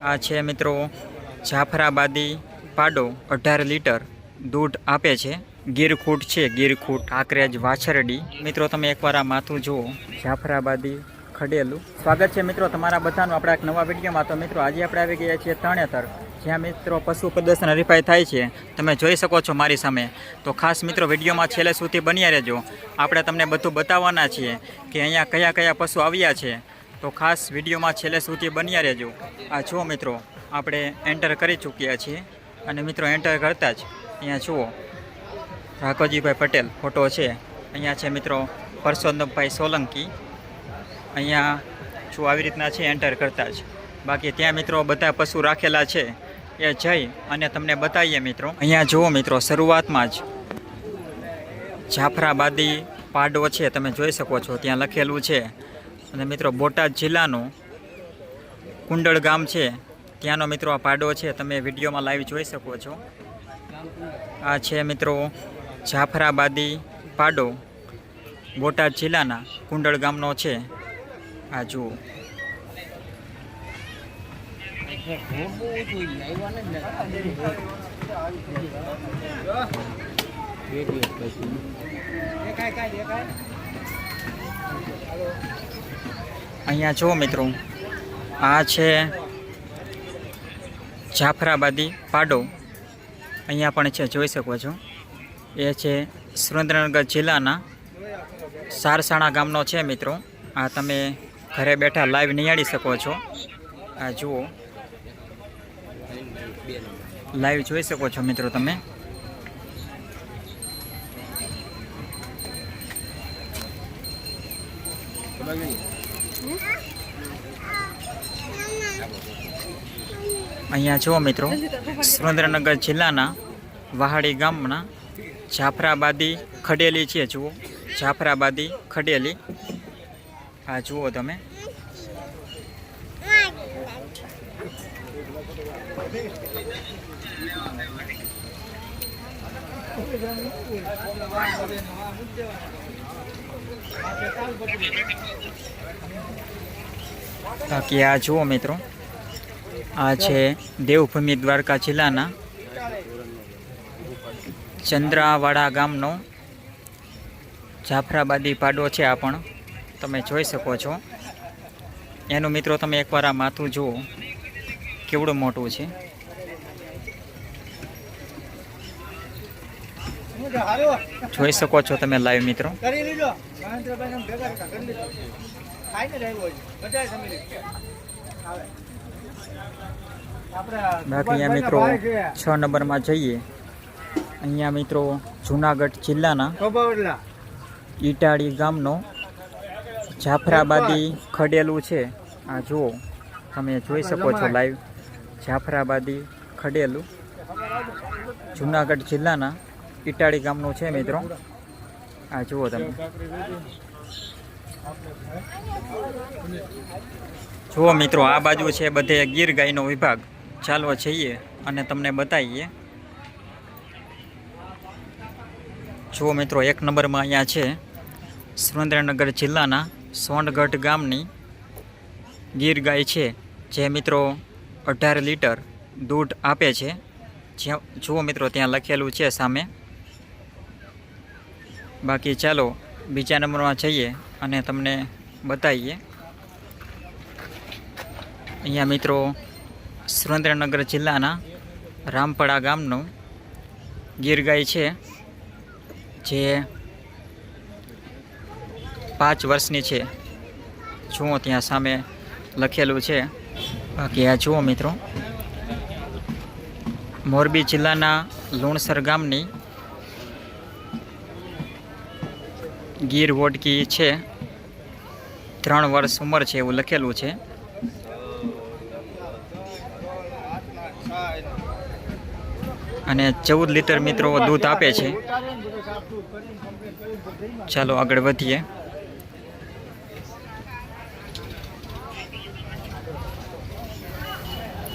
આ છે મિત્રો જાફરાબાદી પાડો અઢાર લીટર દૂધ આપે છે. ગીરખૂટ છે, ગીરખૂટ કાંકરેજ વાછરડી. મિત્રો તમે એકવાર આ માથું જુઓ. જાફરાબાદી ખડેલું. સ્વાગત છે મિત્રો તમારા બધાનું આપણા એક નવા વિડીયોમાં. તો મિત્રો આજે આપણે આવી ગયા છીએ તણેતર. જ્યાં મિત્રો પશુ પ્રદર્શન હરીફાઈ થાય છે. તમે જોઈ શકો છો મારી સામે. તો ખાસ મિત્રો વિડીયોમાં છેલ્લે સુધી બન્યા રહેજો. આપણે તમને બધું બતાવવાના છીએ કે અહીંયા કયા કયા પશુ આવ્યા છે. તો ખાસ વિડીયોમાં છેલ્લે સુધી બન્યા રહેજો. આ જુઓ મિત્રો, આપણે એન્ટર કરી ચૂક્યા છીએ અને મિત્રો એન્ટર કરતાં જ અહીંયા જુઓ. રાઘવજીભાઈ પટેલ ફોટો છે. અહીંયા છે મિત્રો પરસોત્તમભાઈ સોલંકી. અહીંયા જો આવી રીતના છે એન્ટર કરતાં જ. બાકી ત્યાં મિત્રો બધા પશુ રાખેલા છે. એ જઈ અને તમને બતાવીએ મિત્રો. અહીંયા જુઓ મિત્રો, શરૂઆતમાં જ જાફરાબાદી પાડો છે. તમે જોઈ શકો છો, ત્યાં લખેલું છે. અને મિત્રો બોટાદ જિલ્લાનું કુંડળ ગામ છે. ત્યાંનો મિત્રો આ પાડો છે. તમે વિડીયોમાં લાઈવ જોઈ શકો છો. આ છે મિત્રો જાફરાબાદી પાડો. બોટાદ જિલ્લાના કુંડળ ગામનો છે. આ જુઓ. અહીંયા જુઓ મિત્રો, આ છે જાફરાબાદી પાડો. અહીંયા પણ છે, જોઈ શકો છો. એ છે સુરેન્દ્રનગર જિલ્લાના સારસાણા ગામનો છે મિત્રો. આ તમે ઘરે બેઠા લાઈવ નિહાળી શકો છો. આ જુઓ. લાઈવ જોઈ શકો છો મિત્રો તમે. અહીંયા જુઓ મિત્રો, સુરેન્દ્રનગર જિલ્લાના વહાડી ગામના જાફરાબાદી ખડેલી છે, જુઓ. જાફરાબાદી ખડેલી. આ જુઓ તમે. બાકી આ જુઓ મિત્રો આ છે દેવભૂમિ દ્વારકા જિલ્લાના ચંદ્રાવાડા ગામનો જાફરાબાદી પાડો છે આ પણ. તમે જોઈ શકો છો. એનું મિત્રો તમે એકવાર આ માથું જુઓ. કેવડું મોટું છે. જોઈ શકો છો તમે લાઈવ મિત્રો. આવે બાકી આ મિત્રો. છ. નંબરમાં જઈએ. અહીંયા મિત્રો જુનાગઢ જિલ્લાના ઈટાળી ગામનો જાફરાબાદી ખડેલું છે. આ જુઓ તમે જોઈ શકો છો લાઈવ જાફરાબાદી ખડેલું. જુનાગઢ જિલ્લાના ઈટાળી ગામનું છે મિત્રો. આ જુઓ તમે. જુઓ મિત્રો આ બાજુ છે બધે ગીર ગાયનો વિભાગ. ચાલો જઈએ અને તમને બતાવીએ. જુઓ મિત્રો, એક નંબરમાં અહીંયા છે સુરેન્દ્રનગર જિલ્લાના સોનગઢ ગામની ગીર ગાય છે, જે મિત્રો અઢાર લીટર દૂધ આપે છે. જ્યાં, જુઓ મિત્રો, ત્યાં લખેલું છે સામે. બાકી ચાલો બીજા નંબરમાં જઈએ અને તમને બતાવીએ. અહીંયા મિત્રો સુરેન્દ્રનગર જિલ્લાના રામપડા ગામનું ગીર ગાય છે, જે પાંચ વર્ષની છે. જુઓ ત્યાં સામે લખેલું છે. બાકી આ જુઓ મિત્રો. મોરબી જિલ્લાના લુણસર ગામની ગીર વોડકી છે. ત્રણ વર્ષ ઉંમર છે એવું લખેલું છે. અને ચૌદ લીટર મિત્રો દૂધ આપે છે. ચાલો આગળ વધીએ.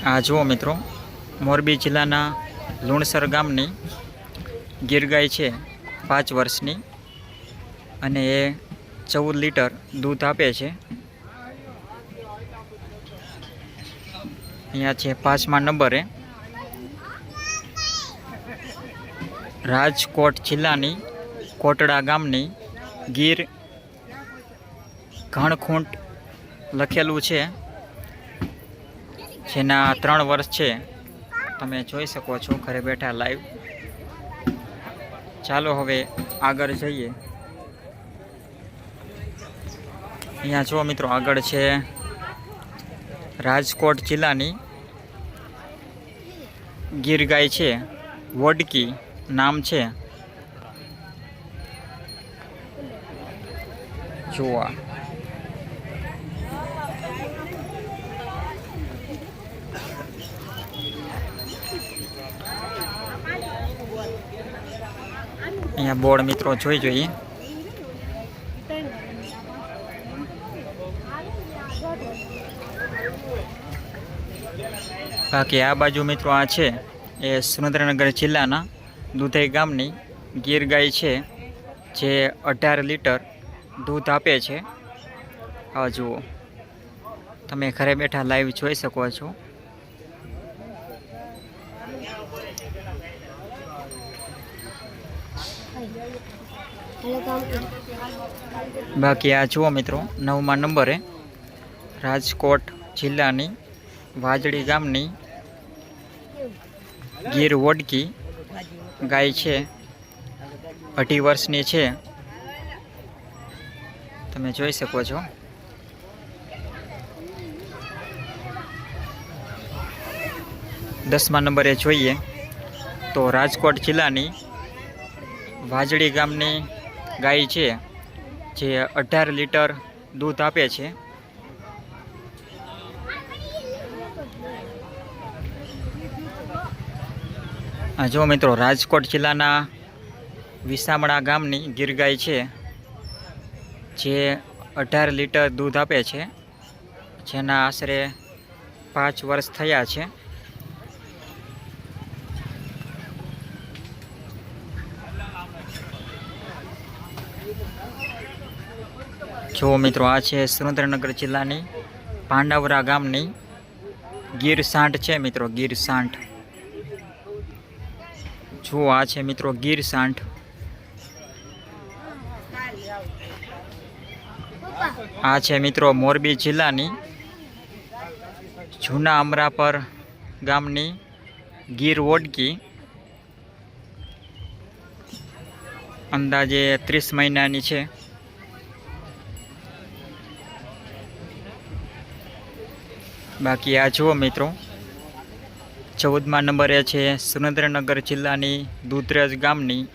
આ જુઓ મિત્રો, મોરબી જિલ્લાના લુણસર ગામની ગીર ગાય છે પાંચ વર્ષની અને એ ચૌદ લીટર દૂધ આપે છે. અહીંયા છે પાંચમા નંબરે. રાજકોટ જિલ્લાની કોટડા ગામની ગીર ઘણખૂંટ લખેલું છે. જેના ત્રણ વર્ષ છે. તમે જોઈ શકો છો, ઘરે બેઠા લાઈવ ચાલો હવે આગળ જઈએ. અહીંયા જુઓ મિત્રો, આગળ છે રાજકોટ જિલ્લાની ગીર ગાય છે, વોડકી. નામ છે? જોવા. અહીંયા બોર્ડ મિત્રો જોઈ જોઈએ બાકી આ બાજુ મિત્રો આ છે, એ સુરેન્દ્રનગર જિલ્લાના દુધઈ ગામની ગીર ગાય છે, જે અઢાર લીટર દૂધ આપે છે. આ જુઓ. તમે ઘરે બેઠા લાઈવ જોઈ શકો છો. બાકી આ જુઓ મિત્રો, નવમા નંબરે રાજકોટ જિલ્લાની વાજડી ગામની ગીર વોડકી ગાય છે. અઢી વર્ષની છે. તમે જોઈ શકો છો. દસમા નંબરે જોઈએ તો રાજકોટ જિલ્લાની વાજડી ગામની ગાય છે, જે અઢાર લીટર દૂધ આપે છે. જો મિત્રો, રાજકોટ જિલ્લાના વિસામણા ગામની ગીર ગાય છે, જે અઢાર લીટર દૂધ આપે છે, જેના આશરે પાંચ વર્ષ થયા છે. જો મિત્રો, આ છે સુરેન્દ્રનગર જિલ્લાની પાંડવરા ગામની ગીર સાંઠ છે મિત્રો ગીર સાંઠ જુઓ આ છે મિત્રો? ગીર સાંઠ. આ છે મિત્રો મોરબી જિલ્લાની જૂના અમરાપર ગામની ગીર વોડકી અંદાજે ત્રીસ મહિનાની છે. બાકી આ જુઓ મિત્રો. ચૌદમા નંબરે છે સુરેન્દ્રનગર જિલ્લાની દૂધરજ ગામની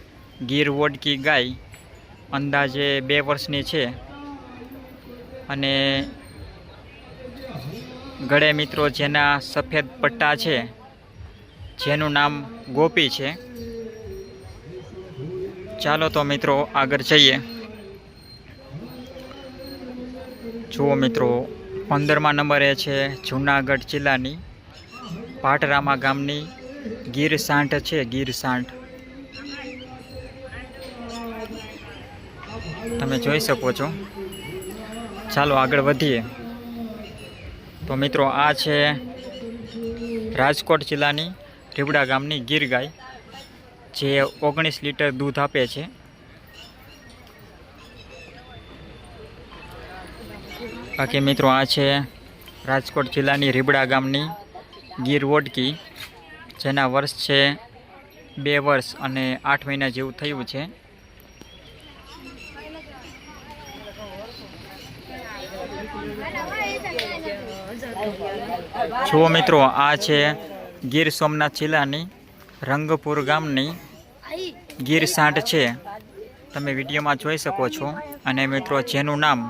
ગીર વોડકી ગાય. અંદાજે બે વર્ષની છે. અને ગળે મિત્રો જેના સફેદ પટ્ટા છે, જેનું નામ ગોપી છે. ચાલો તો મિત્રો આગળ જઈએ. જુઓ મિત્રો, પંદરમા નંબરે છે જૂનાગઢ જિલ્લાની પાટરામા ગામની ગીર સાંઠ છે, ગીર સાંઠ. તમે જોઈ શકો છો. ચાલો આગળ વધીએ. તો મિત્રો, આ છે રાજકોટ જિલ્લાની રીબડા ગામની ગીર ગાય, જે ઓગણીસ લીટર દૂધ આપે છે. બાકી મિત્રો, આ છે રાજકોટ જિલ્લાની રીબડા ગામની ગીર વોડકી, જેના વર્ષ છે બે વર્ષ અને આઠ મહિના જેવું થયું છે. જુઓ મિત્રો, આ છે ગીર સોમનાથ જિલ્લાની રંગપુર ગામની ગીર સાંઠ છે. તમે વિડીયોમાં જોઈ શકો છો. અને મિત્રો, જેનું નામ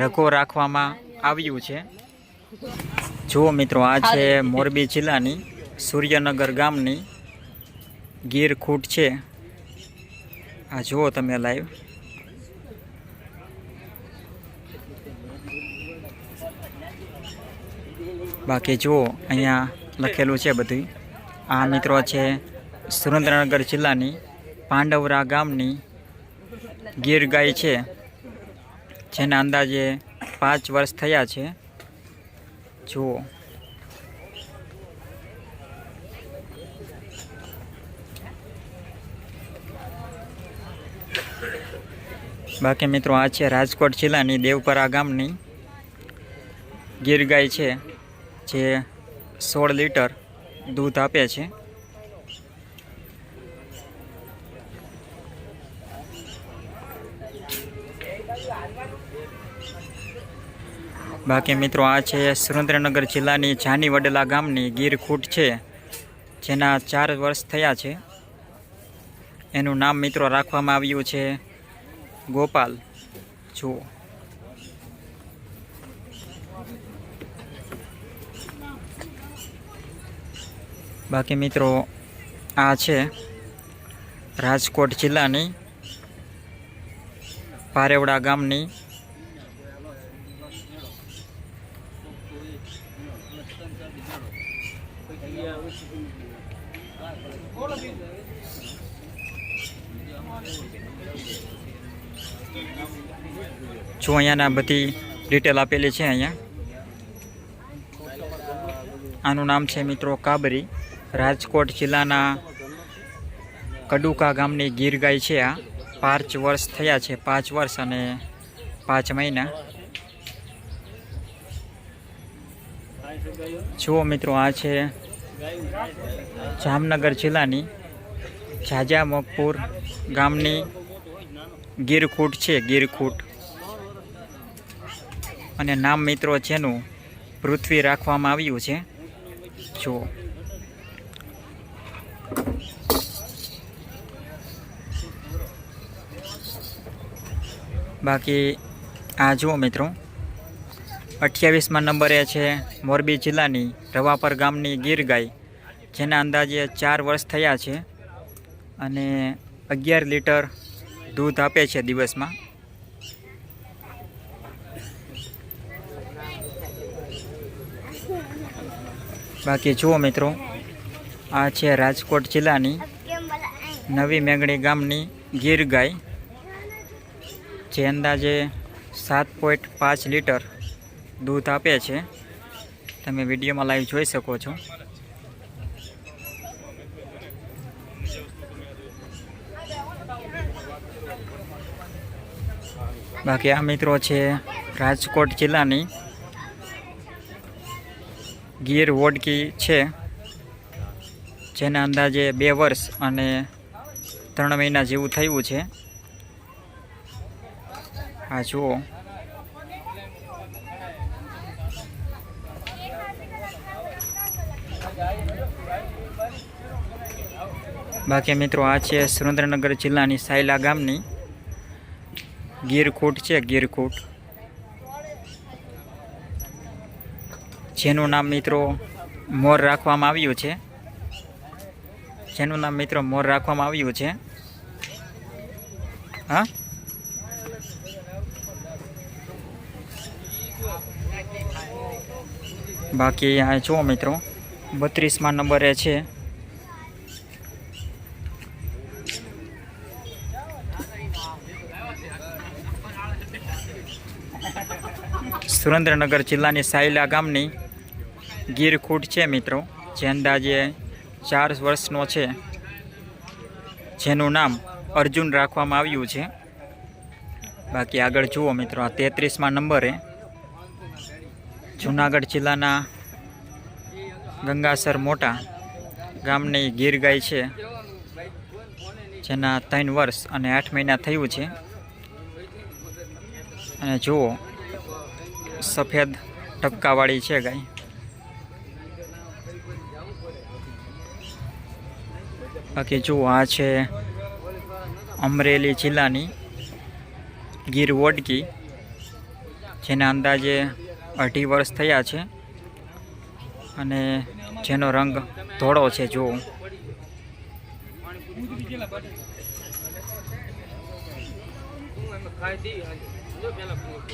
રઘો રાખવામાં આવ્યું છે. જુઓ મિત્રો આ છે મોરબી જિલ્લાની સૂર્યનગર ગામની ગીર ખૂટ છે. આ જુઓ તમે લાઈવ બાકી જુઓ અહીંયા લખેલું છે બધું આ મિત્રો છે સુરેન્દ્રનગર જિલ્લાની પાંડવરા ગામની ગીર ગાય છે જેના અંદાજે પાંચ વર્ષ થયા છે. જુઓ બાકી મિત્રો, આ છે રાજકોટ જિલ્લાની દેવપરા ગામની ગીર ગાય છે, જે સોળ લીટર દૂધ આપે છે. બાકી મિત્રો આ છે સુરેન્દ્રનગર જિલ્લાની જાની વડેલા ગામની ગીરખૂટ છે, જેના ચાર વર્ષ થયા છે. એનું નામ મિત્રો રાખવામાં આવ્યું છે ગોપાલ. જુઓ. બાકી મિત્રો આ છે રાજકોટ જિલ્લાની પારેવડા ગામની જો અહીંયાના બધી ડિટેલ આપેલી છે અહીંયા. આનું નામ છે મિત્રો કાબરી. રાજકોટ જિલ્લાના કડુકા ગામની ગીર ગાય છે આ. પાંચ વર્ષ થયા છે, પાંચ વર્ષ અને પાંચ મહિના. જુઓ મિત્રો આ છે જામનગર જિલ્લાની જાજા મકપુર ગામની ગીરખૂટ છે, ગીરખૂટ. અને નામ મિત્રો જેનું પૃથ્વી રાખવામાં આવ્યું છે. જુઓ. બાકી આ જુઓ મિત્રો. અઠ્યાવીસમાં નંબરે છે મોરબી જિલ્લાની રવાપર ગામની ગીર ગાય જેના અંદાજે ચાર વર્ષ થયા છે. અને અગિયાર લીટર દૂધ આપે છે દિવસમાં. બાકી જુઓ મિત્રો, આ છે રાજકોટ જિલ્લાની નવી મેંગણી ગામની ગીર ગાય જે અંદાજે સાત પોઈન્ટ પાંચ લીટર દૂધ આપે છે. તમે વિડીયોમાં લાઈવ જોઈ શકો છો. બાકી આ મિત્રો છે રાજકોટ જિલ્લાની ગીર વોડકી છે. જેના અંદાજે બે વર્ષ અને ત્રણ મહિના જેવું થયું છે. આ જુઓ. બાકી મિત્રો આ છે સુરેન્દ્રનગર જિલ્લાની સાયલા ગામની ગીરકૂટ છે, ગીરકૂટ. જેનું નામ મિત્રો મોર રાખવામાં આવ્યું છે. જેનું નામ મિત્રો મોર રાખવામાં આવ્યું છે. હા? બાકી આ જુઓ મિત્રો, બત્રીસમાં નંબરે છે. સુરેન્દ્રનગર જિલ્લાની સાયલા ગામની ગીરખૂટ છે મિત્રો, જે અંદાજે ચાર વર્ષનો છે. જેનું નામ અર્જુન રાખવામાં આવ્યું છે. બાકી આગળ જુઓ મિત્રો, આ તેત્રીસમાં નંબરે જુનાગઢ જિલ્લાના ગંગાસર મોટા ગામની ગીર ગાય છે. જેના ત્રણ વર્ષ અને આઠ મહિના થયું છે. અને જુઓ સફેદ ટપકાવાળી છે ગાય. બાકી જુઓ આ છે અમરેલી જિલ્લાની ગીર વોડકી, જેના અંદાજે અઢી વર્ષ થયા છે અને જેનો રંગ ધોળો છે, જુઓ.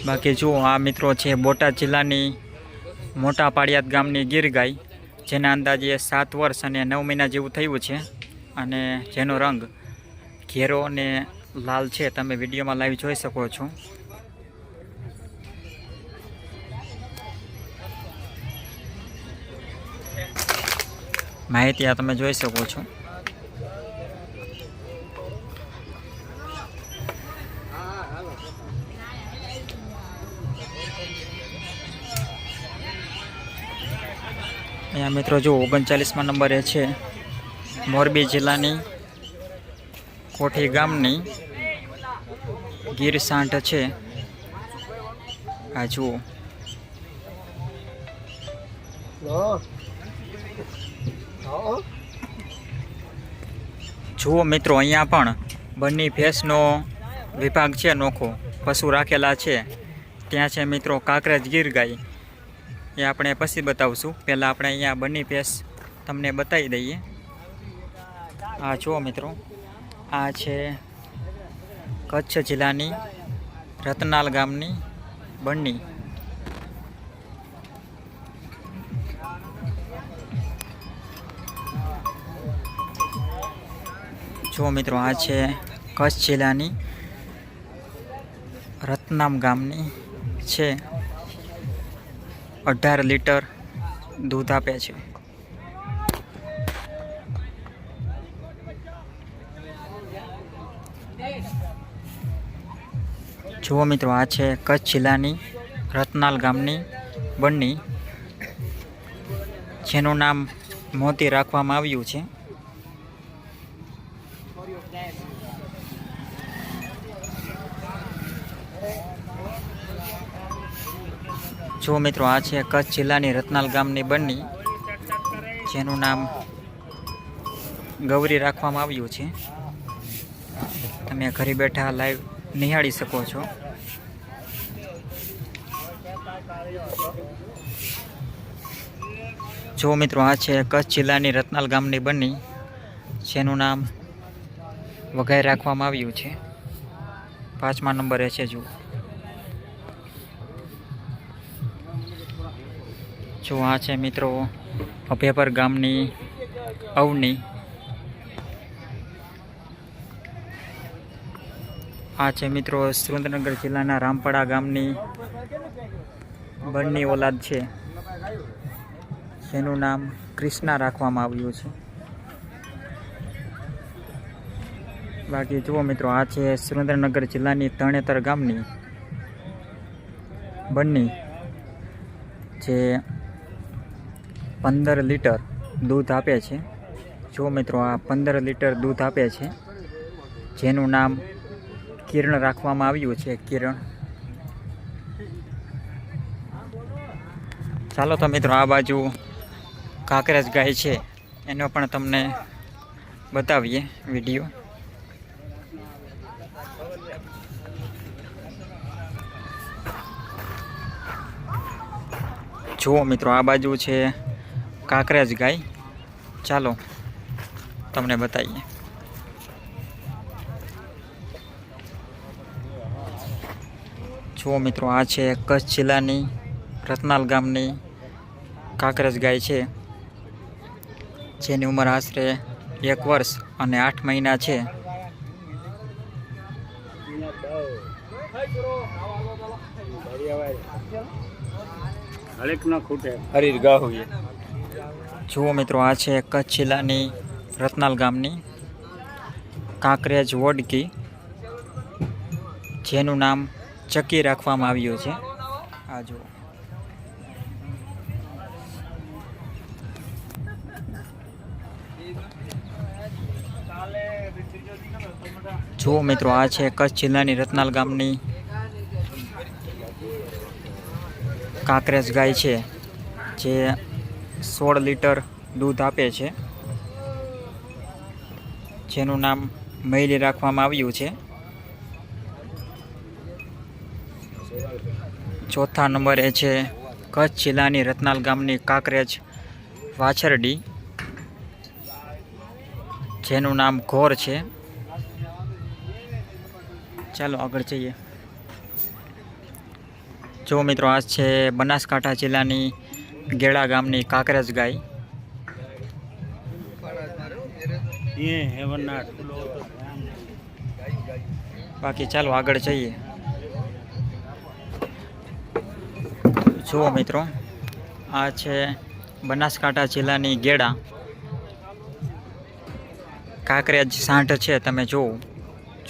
બાકી જુઓ, આ મિત્રો છે બોટાદ જિલ્લાની મોટા પાડિયાદ ગામની ગીર ગાય જેના અંદાજે સાત વર્ષ અને નવ મહિના જેવું થયું છે. અને જેનો રંગ ઘેરો અને લાલ છે, તમે વિડીયોમાં લાઈવ જોઈ શકો છો. માહિતી આ તમે જોઈ શકો છો. અહીંયા મિત્રો જો ઓગણચાલીસમાં નંબરે છે મોરબી જિલ્લાની કોઠી ગામની ગીર સાંઠ છે. આ જુઓ. જુઓ મિત્રો, અહીંયા પણ બંને ભેંસનો વિભાગ છે નોખો. પશુ રાખેલા છે. ત્યાં છે મિત્રો, કાંકરેજ ગીર ગાય. એ આપણે પછી બતાવશું. પહેલાં આપણે અહીંયા બંને પેસ તમને બતાવી દઈએ. આ જુઓ મિત્રો, આ છે કચ્છ જિલ્લાની રતનાલ ગામની બંની. જુઓ મિત્રો, આ છે કચ્છ જિલ્લાની રતનામ ગામની છે. અઢાર લીટર દૂધ આપે છે. જુઓ મિત્રો, આ છે કચ્છ જિલ્લાની રતનાલ ગામની બંની જેનું નામ મોતી રાખવામાં આવ્યું છે. જો મિત્રો, આ છે કચ્છ જિલ્લાની રતનાલ ગામની બંની જેનું નામ ગૌરી રાખવામાં આવ્યું છે. તમે ઘરે બેઠા લાઈવ નિહાળી શકો છો. જો મિત્રો, આ છે કચ્છ જિલ્લાની રતનાલ ગામની બની જેનું નામ વઘાઈ રાખવામાં આવ્યું છે. પાંચમા નંબરે છે, જુઓ. જો આ છે મિત્રો અભેપર ગામની અવની. આ છે મિત્રો સુરેન્દ્રનગર જિલ્લાના રામપડા ગામની બંની ઓલાદ છે, જેનું નામ કૃષ્ણા રાખવામાં આવ્યું છે. બાકી જુઓ મિત્રો, આ છે સુરેન્દ્રનગર જિલ્લાની તણેતર ગામની બંની, જે પંદર લીટર દૂધ આપે છે. જો મિત્રો આ પંદર લીટર દૂધ આપે છે, જેનું નામ કિરણ રાખવામાં આવ્યું છે. કિરણ. ચાલો તો મિત્રો આ બાજુ કાંકરજ ગાય છે, એનો પણ તમને બતાવીએ વીડિયો. જુઓ મિત્રો આ બાજુ છે કાંકરેજ ગાય. ચાલો તમને બતાવીએ. જુઓ મિત્રો આ છે કચ્છ જિલ્લાની રતનાલ ગામની કાંકરેજ ગાય છે. જેની ઉંમર આશરે એક વર્ષ અને આઠ મહિના છે. હરેક ન ખૂટે. હરીર ગાહુએ. જુઓ મિત્રો, આ છે કચ્છ જિલ્લાની રતનાલ ગામની કાંકરેજ વોડકી જેનું નામ ચકી રાખવામાં આવ્યું છે. આ જુઓ. જુઓ મિત્રો, આ છે કચ્છ જિલ્લાની રતનાલ ગામની કાંકરેજ ગાય છે, જે સોળ લીટર દૂધ આપે છે. જેનું નામ મૈલી રાખવામાં આવ્યું છે. ચોથા નંબરે છે કચ્છ જિલ્લાની રતનાલ ગામની કાંકરેજ વાછરડી. જેનું નામ ઘોર છે. ચાલો આગળ જઈએ. જો મિત્રો આ છે બનાસકાંઠા જિલ્લાની ગેળા ગામની કાંકરેજ ગાય. બાકી ચાલો આગળ જઈએ. જુઓ મિત્રો આ છે બનાસકાંઠા જિલ્લાની ગેડા. કાંકરેજ સાંઠ છે તમે જુઓ.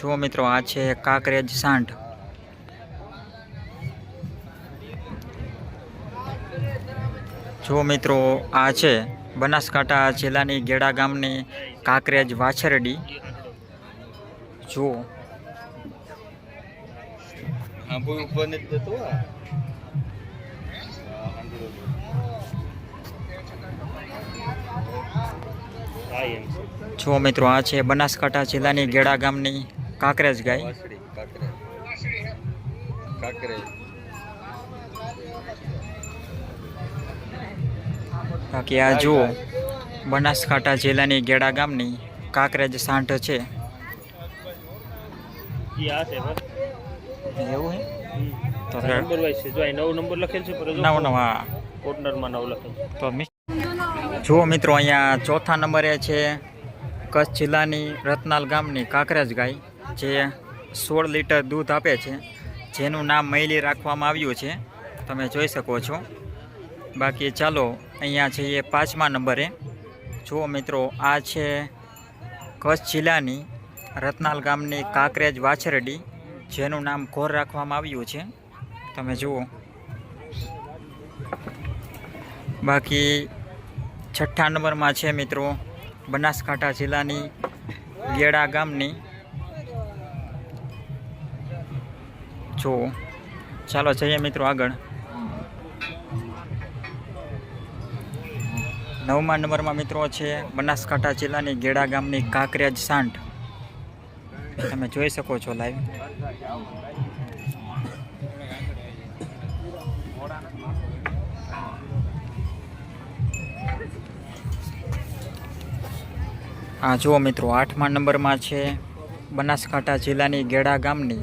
જુઓ મિત્રો આ છે કાંકરેજ સાંઠ. જો મિત્રો આ છે બનાસકાંઠા જિલ્લાની ગેડા ગામની કાંકરેજ વાછરડી. જો. જો મિત્રો આ છે બનાસકાંઠા જિલ્લાની ગેડા ગામની કાંકરેજ ગાય. વાસળી બાકી આ જુઓ બનાસકાંઠા જિલ્લાની ગેડા ગામની કાંકરેજ સાંઠ છે. એવું હે? જુઓ મિત્રો અહીંયા ચોથા નંબરે છે કચ્છ જિલ્લાની રતનાલ ગામની કાંકરેજ ગાય જે સોળ લીટર દૂધ આપે છે. જેનું નામ મૈલી રાખવામાં આવ્યું છે. તમે જોઈ શકો છો. બાકી ચાલો, અહીંયા જઈએ પાંચમા નંબરે. જુઓ મિત્રો, આ છે કચ્છ જિલ્લાની રતનાલ ગામની કાંકરેજ વાછરડી, જેનું નામ ઘોર રાખવામાં આવ્યું છે. તમે જુઓ. બાકી છઠ્ઠા નંબરમાં છે મિત્રો, બનાસકાંઠા જિલ્લાની ગેડા ગામની. જુઓ. ચાલો જઈએ મિત્રો આગળ. નવમા નંબરમાં મિત્રો છે બનાસકાંઠા જિલ્લાની ગેડા ગામની કાંકરેજ સાંઠ. તમે જોઈ શકો છો લાઈવ હા, જુઓ મિત્રો, આઠમા નંબરમાં છે બનાસકાંઠા જિલ્લાની ગેડા ગામની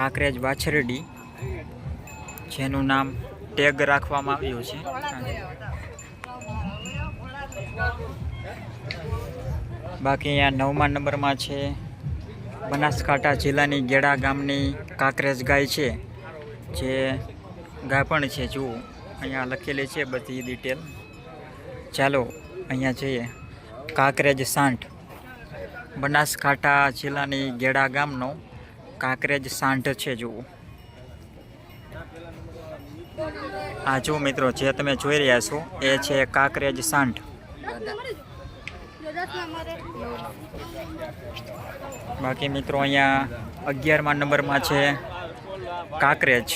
કાંકરેજ વાછરડી, જેનું નામ ટેગ રાખવામાં આવ્યું છે. બાકી અહીંયા નવમા નંબરમાં છે. બનાસકાંઠા જિલ્લાની ગેડા ગામની કાંકરેજ ગાય છે. જે ગાય પણ છે. જુઓ, અહીંયા લખેલી છે બધી ડિટેલ ચાલો, અહીંયા જઈએ. કાંકરેજ સાંઠ. બનાસકાંઠા જિલ્લાની ગેડા ગામનો કાંકરેજ સાંઠ છે, જુઓ. આ જુઓ મિત્રો, જે તમે જોઈ રહ્યા છો, એ છે કાંકરેજ સાંઠ. બાકી મિત્રો અહીંયા અગિયારમા નંબરમાં છે કાંકરેજ.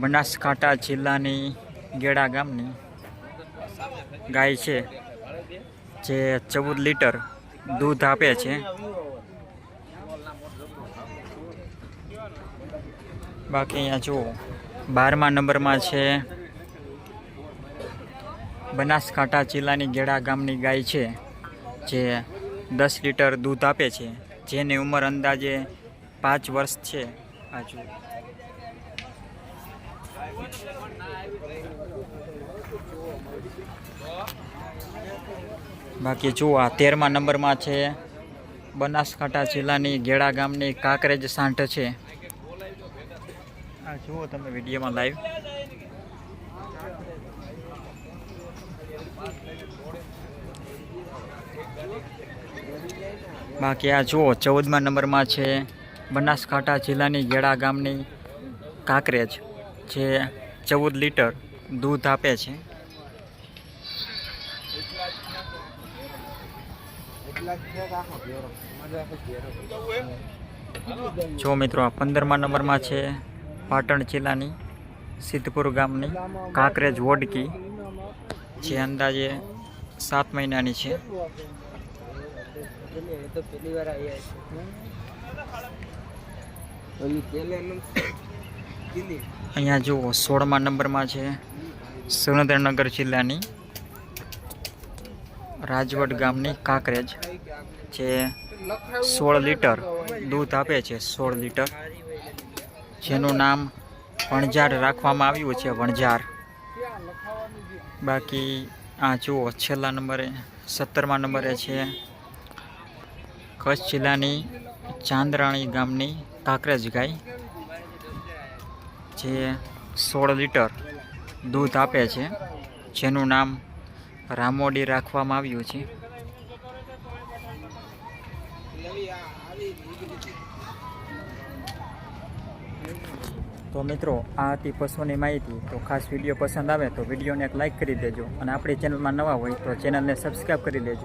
બનાસકાંઠા જિલ્લાની ગેડા ગામની ગાય છે, જે ચૌદ લીટર દૂધ આપે છે. બાકી અહીંયા જુઓ, બારમા નંબરમાં છે બનાસકાંઠા જિલ્લાની ગેડા ગામની ગાય છે, જે દસ લીટર દૂધ આપે છે. જેની ઉંમર અંદાજે પાંચ વર્ષ છે. આજુ બાકી જુઓ, આ તેરમા નંબરમાં છે. બનાસકાંઠા જિલ્લાની ગેડા ગામની કાંકરેજ સાંઠ છે. આ જુઓ તમે વિડીયોમાં લાઈવ બાકી આ જુઓ, ચૌદમા નંબરમાં છે બનાસકાંઠા જિલ્લાની ગેડા ગામની કાંકરેજ, જે ચૌદ લીટર દૂધ આપે છે. જો મિત્રો, આ પંદરમા નંબરમાં છે પાટણ જિલ્લાની સિદ્ધપુર ગામની કાંકરેજ વોડકી, જે અંદાજે સાત મહિનાની છે. અહીંયા જુઓ સોળમા નંબરમાં છે સુરેન્દ્રનગર જિલ્લાની રાજવટ ગામની કાંકરેજ જે સોળ લીટર દૂધ આપે છે, સોળ લીટર. જેનું નામ વણઝાર રાખવામાં આવ્યું છે, વણઝાર. બાકી આ જુઓ, છેલ્લા નંબરે, સત્તરમા નંબરે છે. કચ્છ જિલ્લાની ચાંદરાણી ગામની કાંકરેજ ગાય, જે સોળ લીટર દૂધ આપે છે, જેનું નામ રામોડી રાખવામાં આવ્યું છે. તો મિત્રો, આ હતી પશુની માહિતી. તો ખાસ વીડિયો પસંદ આવે તો વિડીયોને એક લાઇક કરી દેજો અને આપણી ચેનલમાં નવા હોય તો ચેનલને સબસ્ક્રાઈબ કરી લેજો